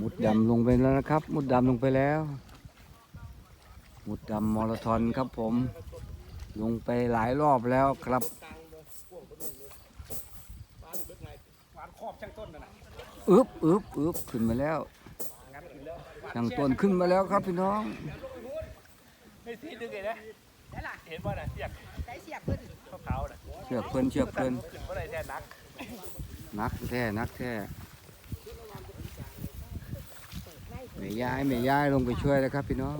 มุดดำลงไปแล้วนะครับ มุดดำลงไปแล้ว มุดดำมาราธอนครับผม ลงไปหลายรอบแล้วครับหวานครอบช่างต้นน่ะนะอึบอึบอึบขึ้นมาแล้วงัดขึ้นแล้วช่างต้นขึ้นมาแล้วครับพี่น้องไอ้ที่ดึงไอ้นะเห็นว่าน่ะเสียกใช้เสียบเพิ่นขาวๆน่ะเชือกเพิ่นเชือกเพิ่นขึ้นบ่ได้แท้นักนักแท้นักแท้ แม่ยายแม่ยายลงไปช่วยแล้วครับ พี่น้อง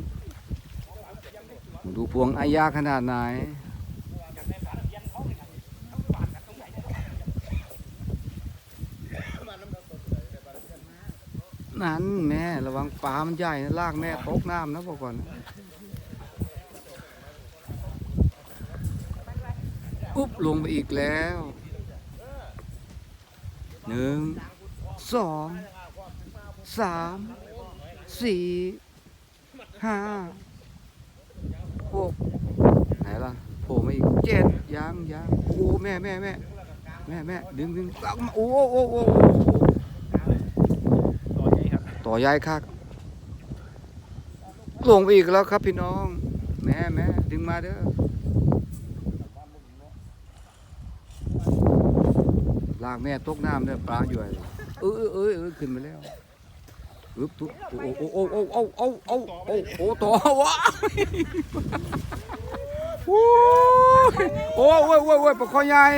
ดูพวงอายาขนาดไหนนั่นแม่ระวังปลามันใหญ่นะลากแม่ตกน้ำนะบอกก่อนอุ๊บลงไปอีกแล้วหนึ่งสองสาม สี่ห้าหกไหนล่ะโผล่มาอีกเจ็ดยังยังโอ้แม่แม่แม่แม่แม่ดึงดึงเอามาโอ้โอ้โอ้โอ้โอ้ต่อใหญ่ครับต่อยายคักลงไปอีกแล้วครับพี่น้องแม่แม่ดึงมาเด้อลากแม่ตกน้ำเด้อปลาอยู่ไอ้เออเออเออเออขึ้นมาแล้ว อึบทุกโอ้โอ้โอ้โอ้โอ้โอ้โอ้โอ้โอ้ต่อวะโอ้โอ้ยโอ้ยโอ้ยโอ้ยปลาคอยาย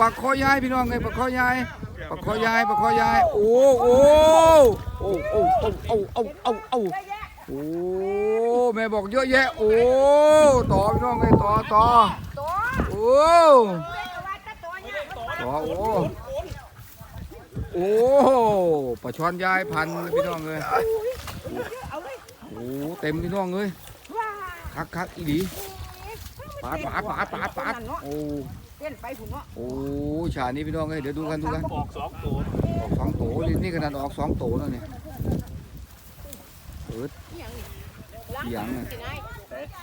ปลาคอยายพี่น้องไงปลาคอยายปลาคอยายปลาคอยายโอ้โอ้โอ้โอ้โอ้โอ้โอ้โอ้โอ้เยอะแยะโอ้แม่บอกเยอะแยะโอ้ต่อพี่น้องไงต่อต่อโอ้ต่อโอ้ อ้ปลาช่อนยายพันเลยพี่น้องเลยเอาเลยโอ้เต็มพี่น้องเลยคักคักอีหลีปาดปาดปาดปาดปาดโอ้เต้นไปหุ่เนาะโอ้ฉากนี้พี่น้องเลยเดี๋ยวดูกันดูกันออกสองตัวออกสองโตนี่นี่ขนาดออกสองโตแล้วเนี่ยเอิดนี่ยังนี่ล้างอีหยัง งไง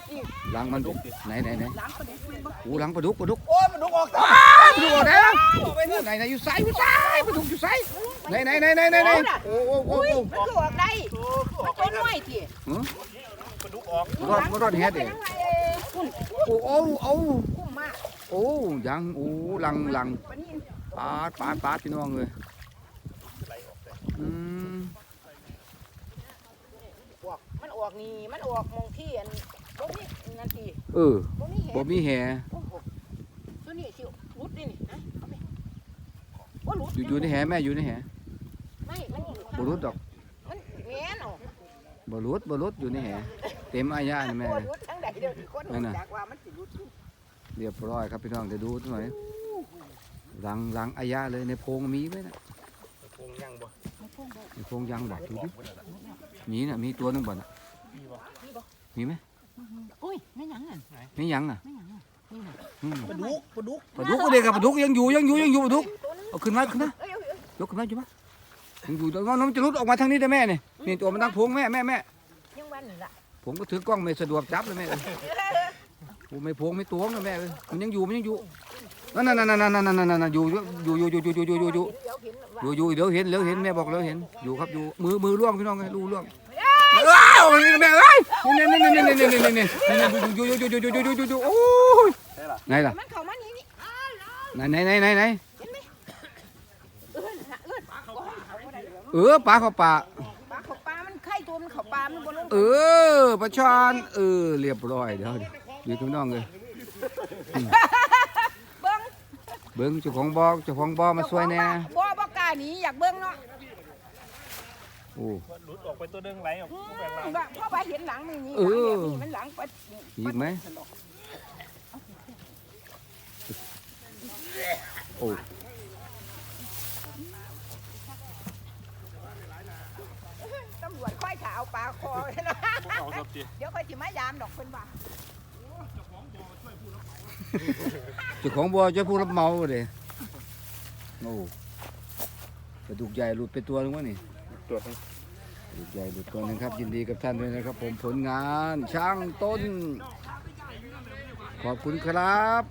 หลังมันไหนไหนไหนล้างคนนี้คุณบ่โอ้หลังปลาดุกปลาดุกโอ้ยมันดุกออกตาดูก่อนนะไหนไหนอยู่ไซอยู่ไซมาถูกอยู่ไซไหนไหนไหนไหนไหนไหนโอ้โอ้โอ้อุ้ยโอ้มันคือออกได้มันตัวน้อยทีมันดุกออกรอดรอดเฮ็ดเองคุณโอ้โอ้โอ้คุ้มมากโอ้ยังโอ้ลังลังปานนี้ปาดปาดปาดพี่น้องเลยอืมออกมันออกนี่มันออกมองที่อัน บ่มีนั่นทีเออบ่มีแหบ่มีแหโอ้โหตัวนี้สิรุดนี่นี่นะเอาไปว่ารุดอยู่อยู่ในแหแม่อยู่ในแห่ไม่มันบ่รุดดอกมันแม่นออกบ่รุดบ่รุดอยู่ในแหเต็มอายานี่แม่บ่รุดทั้งใดเดียวที่คนรู้จักว่ามันสิรุดเรียบร้อยครับพี่น้องเดี๋ยวดูหน่อยหลังหลังอายาเลยในโพรงมีไหมนะคงยังบ่ในโพรงยังบอกดูดิมีน่ะมีตัวหนึงบ่น่ะมีบ่มีไหม อุ้ยไม่หยังอะไม่ยังอะไม่หยังอะอืมปลาดุกปลาดุกปลาดุกก็เด็กกับปลาดุกยังอยู่ยังอยู่ยังอยู่ปลาดุกเอาขึ้นมาขึ้นมาเอ้ยเอ้ยเอ้ยยกขึ้นมาอยู่ปะยังอยู่น้องน้องจะรุดออกมาทางนี้ได้แม่นี่นี่ตัวมันตั้งพวงแม่แม่แม่ยังวันนี่ล่ะผมก็ถือกล้องไม่สะดวกจับเลยแม่เอ้ยโอ้ไม่พวงไม่ตวงนะแม่เอ้ยมันยังอยู่มันยังอยู่นั่นนั่นนั่นนั่นนั่นนั่นนั่นอยู่อยู่อยู่อยู่อยู่อยู่อยู่อยู่อยู่เดี๋ยวเห็นว่าอยู่อยู่เดี๋ยวเห็นเดี๋ยวเห็นแม่บอกเดี๋ยวเห็นอยู่ครับอยู่มือมือล่วงพี่น้องไงลูล่วง อ้วนี่แม่เอ้ยนี่นี่นี่นี่นี่นี่นี่นี่อยู่อยู่อยู่อยู่อยู่อยู่อยู่อยู่โอ้ยไหนล่ะมันเข้ามานี่นี่ไหนไหนไหนไหนไหนเออปลาเขาบ่ได้เออปลาปลาเขาปลามันไข่ตัวมันเขาปลามันบ่ลงเออปลาช่อนเออเรียบร้อยเดี๋ยวเดี๋ยวพี่น้องเลยเบิ่งเบิ้งเจ้าของบ่อเจ้าของบ่อมาช่วยแน่บ่บ่กล้าหนีอยากเบิ่งเนาะ โอ้ หลุดออกไปตัวนึงไหลออกอืมแบบนั้นว่าเพราะว่าเห็นหลังนี่นี่เออหลังแบบนี้มันหลังปัดมีอีกไหมโอ้ตำรวจค่อยถาเอาปลาคอเลยนะพวกเอาสับตีเดี๋ยวค่อยสิมายามดอกเพิ่นว่าเจ้าของบ่อเจ้าผู้รับเหมาเลยโอ้กระดูกใหญ่หลุดไปตัวนึงวะนี่ ตรวจกระดูใหญ่หลุดตัวนึงครับ ยินดีกับท่านด้วยนะครับ ผมผลงานช่างต้น ขอบคุณครับ